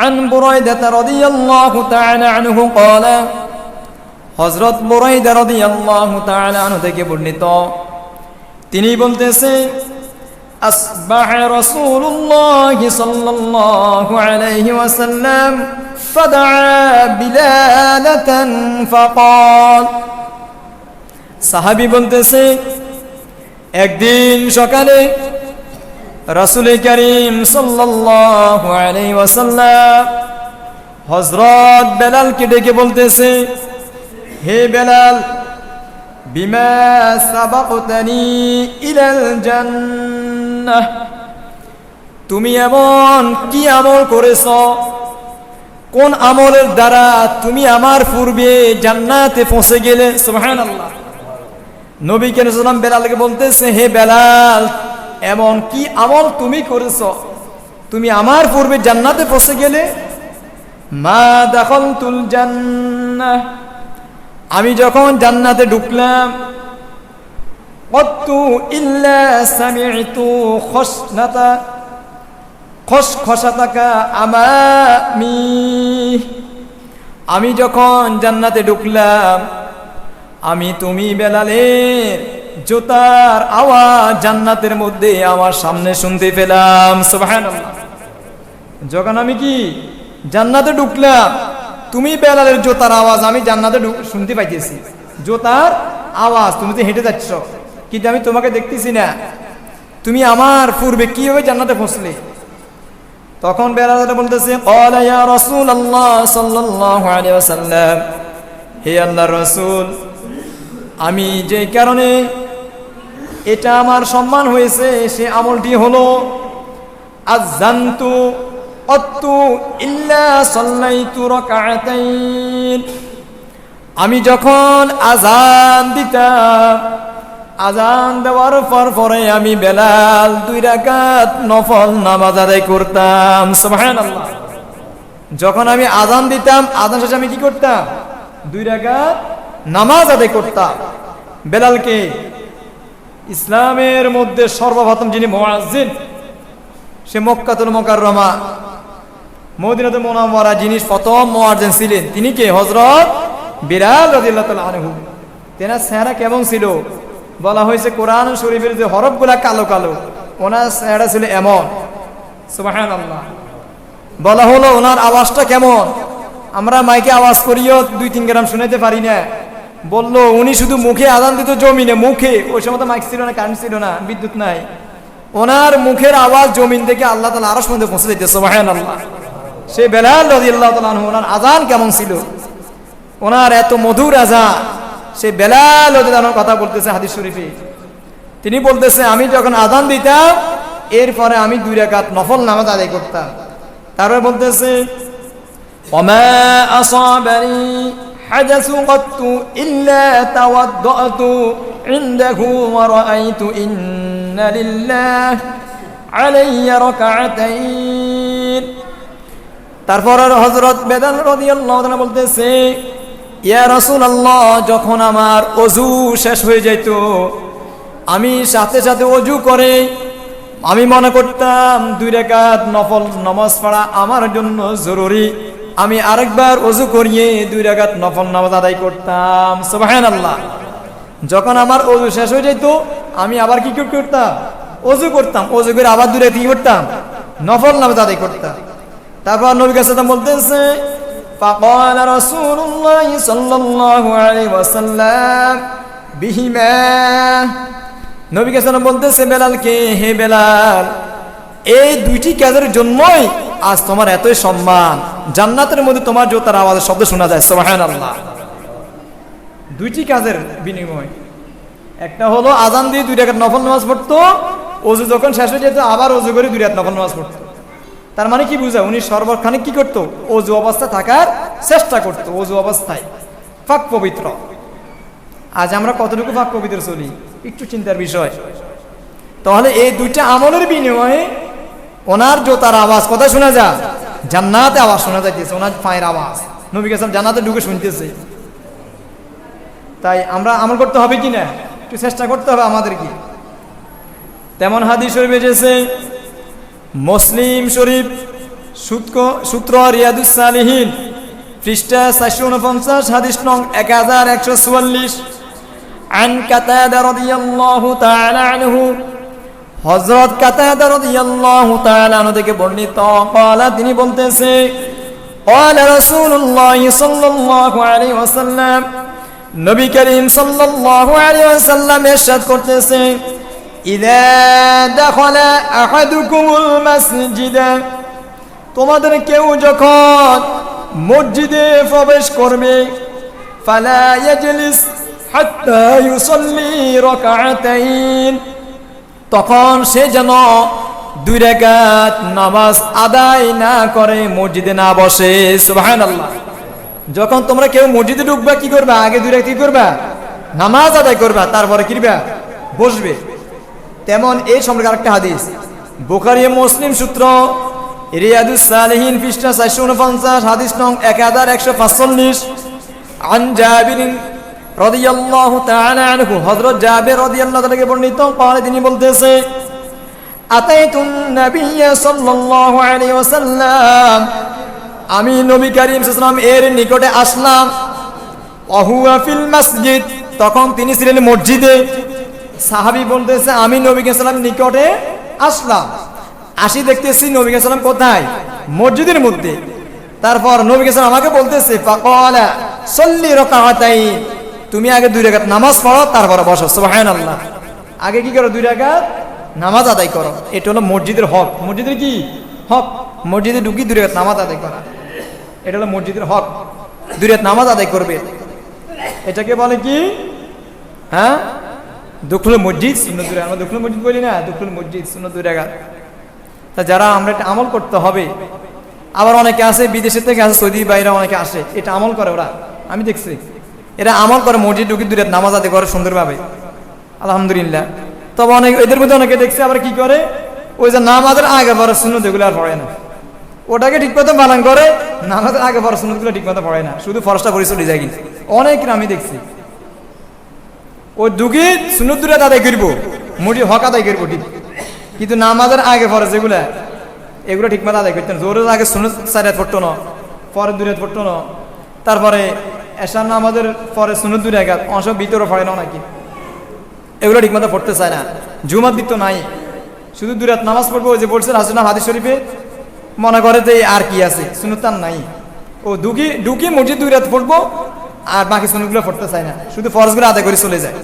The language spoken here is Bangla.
عن بريدة رضي الله تعالى عنه قال হজরত বুরাইদা রাদিয়াল্লাহু তাআলা আনহু থেকে বর্ণিত তিনি বলতেছে أصبح رسول الله صلى الله عليه وسلم فدعا بلالة فقال সাহাবি বলতেছে একদিন সকালে রাসুল করিম ওয়াসাল্লাম হযরত বেলালকে ডেকে বলতেছে, হে বেলাল, বিমা তুমি এমন কি আমল করেছ? কোন আমলের দ্বারা তুমি আমার পূর্বে জান্নাতে পৌঁছে গেলে? সুবহানাল্লাহ। নবী কেন বেলালকে বলতেছে, হে বেলাল এমন কি আমল তুমি করেছ? তুমি আমার পূর্বে জান্নাতে পৌঁছে গেলে? মা দখল তুল জান্নাহ। আমি যখন জান্নাতে ঢুকলাম, কত্তু ইল্লা সামি'তু খসনাতা। খস খসাতাকা আমামি আমি যখন জান্নাতে ঢুকলাম, আমি তুমি বেলালের জোতার আওয়াজ জান্নাতের মধ্যে আমার সামনে শুনতে পেলাম। যখন আমি কি জান্নাতে ঢুকলাম, তুমি বেলালের জোতার আওয়াজ আমি জান্নাতে শুনতে পাইতেছি। জোতার আওয়াজ, তুমি তো হেঁটে যাচ্ছ, কিন্তু আমি তোমাকে দেখতেছি না। তুমি আমার পূর্বে কীভাবে জান্নাতে পৌঁছলে তখন বেলাল বলতেছে, "ক্বালা ইয়া রাসূলুল্লাহ সাল্লাল্লাহু আলাইহি ওয়াসাল্লাম, হে আল্লাহ রাসূল, আমি যে কারণে এটা আমার সম্মান হয়েছে, সে আমলটি হলো আজান্তু অত্তু ইল্লা সাল্লাইতু রাকাতাইন। আমি যখন আজান দিতাম, আজান দেওয়ার পর পরে আমি বেলাল দুই রাকাত নফল নামাজ আদায় করতাম, সুবহানাল্লাহ। যখন আমি আজান দিতাম, আজান শেষে আমি কি করতাম? দুই রাকাত নামাজ আদায় করতাম। বেলালকে ইসলামের মধ্যে সর্বপ্রথম যিনি মুয়াজ্জিন, সে মক্কাতুল মোকাররমা। মদিনাতে মোনামরা যিনি প্রথম মুয়াজ্জিন ছিলেন, তিনি কে? হযরত বিলাল রাদিয়াল্লাহু তাআলা আনহু। তেনার চেহারা কেমন ছিল? বলা হয়েছে কোরআন শরীফের যে হরফগুলা কালো কালো, ওনার চেহারা ছিল এমন। সুবহানাল্লাহ। বলা হলো ওনার আওয়াজটা কেমন? আমরা মাইকে আওয়াজ করিও দুই তিন গ্রাম শুনাইতে পারি না। বলল, উনি শুধু মুখে আদান দিত জমিনে, মুখে। ওই সময় তো মাইক ছিল না কারেন্ট ছিল না, বিদ্যুৎ নাই। ওনার মুখের আওয়াজ জমিন থেকে আল্লাহ তালা আরও মধ্যে পৌঁছে দিতেছে ভাইয়ান আল্লাহ সে বেলাল রাজি আল্লাহ তালা ওনার আজান কেমন ছিল? ওনার এত মধুর আজান। সেই বেলাল রাজিদানোর কথা বলতেছে হাদিস শরীফে। তিনি বলতেছে, আমি যখন আজান দিতাম, এরপরে আমি দুই রেখাত নফল নামাজ আদায় করতাম। তারপরে বলতেছে অমা أصابني حدث قط إلا توضأت عنده ورأيت إن لله علي ركعتين তারপর হজরত বেদাল রাদিয়াল্লাহু তাআলা বলতেছে ইয়া রাসূলুল্লাহ যখন আমার অজু শেষ হয়ে যেত আমি সাথে সাথে অজু করে আমি মনে করতাম দুই রেখাত নফল নামাজ পড়া আমার জন্য জরুরি আমি আরেকবার অজু করিয়ে দুই রেখাত নফল নামাজ আদায় করতাম সুবহানাল্লাহ যখন আমার অজু শেষ হয়ে যেত আমি আবার কি করতাম অজু করতাম অজু করে আবার দূরে কি করতাম নফল নামাজ আদায় করতাম তারপর নবী কাছে বলতেছে فقال رسول الله صلى الله عليه وسلم بهما নবী কাছে বলতেছে বেলালকে হে বেলাল এই দুইটি কাজের জন্যই আজ তোমার এতই সম্মান। জান্নাতের মধ্যে তোমার জোতার আওয়াজের শব্দ শোনা যায়, সুবহানাল্লাহ। দুইটি কাজের বিনিময়। একটা হলো আজান দিয়ে দুই রাকাত নফল নামাজ পড়তো অজু যখন শেষ হয়ে যেত, আবার অজু করে দুই রাত নফল নামাজ পড়তো। তার মানে কি বুঝা, উনি সর্বক্ষণে কি করতো? অজু অবস্থা থাকার চেষ্টা করতো অজু অবস্থায়। ফাঁক পবিত্র। আজ আমরা কতটুকু ফাঁক পবিত্র চলি? একটু চিন্তার বিষয়। তাহলে এই দুইটা আমলের বিনিময়ে ওনার জোতার আওয়াজ কোথায় শোনা যায় জান্নাতে আওয়াজ শোনা যাইতেছে ওনার পায়ের আওয়াজ নবী গেছিলাম জান্নাতে ঢুকে শুনতেছে তাই আমরা আমল করতে হবে কি না একটু চেষ্টা করতে হবে আমাদের কি তেমন হাদিস শরীফ এসেছে মুসলিম শরীফ সূত্র- সূত্র রিয়াদুসালিহীন পৃষ্ঠা চারশো উনপঞ্চাশ হাদিস নং এক হাজার একশো চুয়াল্লিশ عن قتادة رضي الله تعالى عنه হযরত কাতাদা রাদিয়াল্লাহু তাআলা আনহু থেকে বর্ণিত قال তিনি বলতেছে قال رسول الله صلى الله عليه وسلم নবী করিম সাল্লাল্লাহু আলাইহি ওয়াসাল্লাম ইরশাদ করতেছে ইদা দাখালা আহাদুকুমুল মাসজিদা তোমাদের কেউ যখন মসজিদে প্রবেশ করবে ফালা ইয়াজলিস হাত্তা ইউসাল্লি রাকাতাইন তখন সে যেন দুই নামাজ আদায় না করে মসজিদে না বসে, সুবহানাল্লাহ। যখন তোমরা কেউ মসজিদে ঢুকবা, কি করবা? আগে দুই রাকাত কি করবা? নামাজ আদায় করবা, তারপরে করবা? বসবে। তেমন এই সম্পর্কে আরেকটা হাদিস। বুখারী ও মুসলিম সূত্র, রিয়াদুস সালিহিন, পৃষ্ঠা চারশো উনপঞ্চাশ, হাদিস নং এক হাজার একশো পাঁচচল্লিশ। আন রদিয়াল্লাহু তাআলা আনহু, হযরত জাবের রাদিয়াল্লাহু তাআলাকে বর্ণিত পারে তিনি বলতেছে, আতাইতুন নবিয়্য সাল্লাল্লাহু আলাইহি ওয়াসাল্লাম, আমি নবী করিম সাল্লাম এর নিকটে আসলাম। অহুয়া ফিল মাসজিদ, তখন তিনি ছিলেন মসজিদে। সাহাবি বলতেছে, আমি নবী সাল্লাম নিকটে আসলাম। আসি দেখতেছি নবী সাল্লাম কোথায়? মসজিদের মধ্যে। তারপর নবী সাল্লাম আমাকে বলতেছে, ফাকালা, সাল্লি রাকাতাইন। তুমি আগে দুই রাকাত নামাজ পড়ো, তারপরে বসো। সুবহানাল্লাহ। আগে কি করো দুই রাকাত নামাজ আদায় করো। এটা হলো মসজিদের হক। মসজিদের কি? হক। মসজিদে ঢুকি দুই রাকাত নামাজ আদায় করা। এটা হলো মসজিদের হক। দুই রাকাত নামাজ আদায় করবে। এটাকে বলে কি? হ্যাঁ? দুখুল মসজিদ শূন্য সুন্নতুর আমরা দুখুল মসজিদ বলি না। দুখুল মসজিদ শূন্য সুন্নতুর তা যারা আমরা এটা আমল করতে হবে, আবার অনেকে আসে বিদেশের থেকে আসে সৌদি বাইরে অনেকে আসে, এটা আমল করে ওরা। আমি দেখছি। এরা আমল করে মসজিদ ঢুকি দূরে, নামাজ আদায় করে সুন্দরভাবে। আলহামদুলিল্লাহ। তবে অনেক এদের মধ্যে অনেকে দেখছে আবার কি করে? ওই যে নামাজের আগে পরে সুন্নত এগুলো আর পড়ে না। ওটাকে ঠিক মতো বানান করে, নামাজের আগে পরে সুন্নতগুলো ঠিক মতো পড়ে না। শুধু ফরসটা করে চলে যায় কিন্তু। অনেক আমি দেখছি। ও দুগি সুন্নত দূরে আদায় করব মুড়ি হক আদায় করব ঠিক। কিন্তু নামাজের আগে পরে যেগুলা, এগুলো ঠিক মতো আদায় করতেন জোরের আগে সুনত সারিয়াত পড়তো না পরে দূরে পড়তো না। তারপরে এসার নামাজের পরে সুনত দূরে আঘাত অংশ ভিতরে পড়ে না নাকি? এগুলো ঠিকমতো পড়তে চায় না। জুমার দিক তো নাই। শুধু দূরাত নামাজ পড়ব যে বলছেন হাসিনা হাদিস শরীফে, মনে করে যে আর কি আছে সুনুতান নাই। ও দুকি ঢুকি মসজিদ দুই রাত পড়ব, আর বাকি সুনুগুলো পড়তে চায় না। শুধু ফরজগুলো আদায় করে চলে যায়।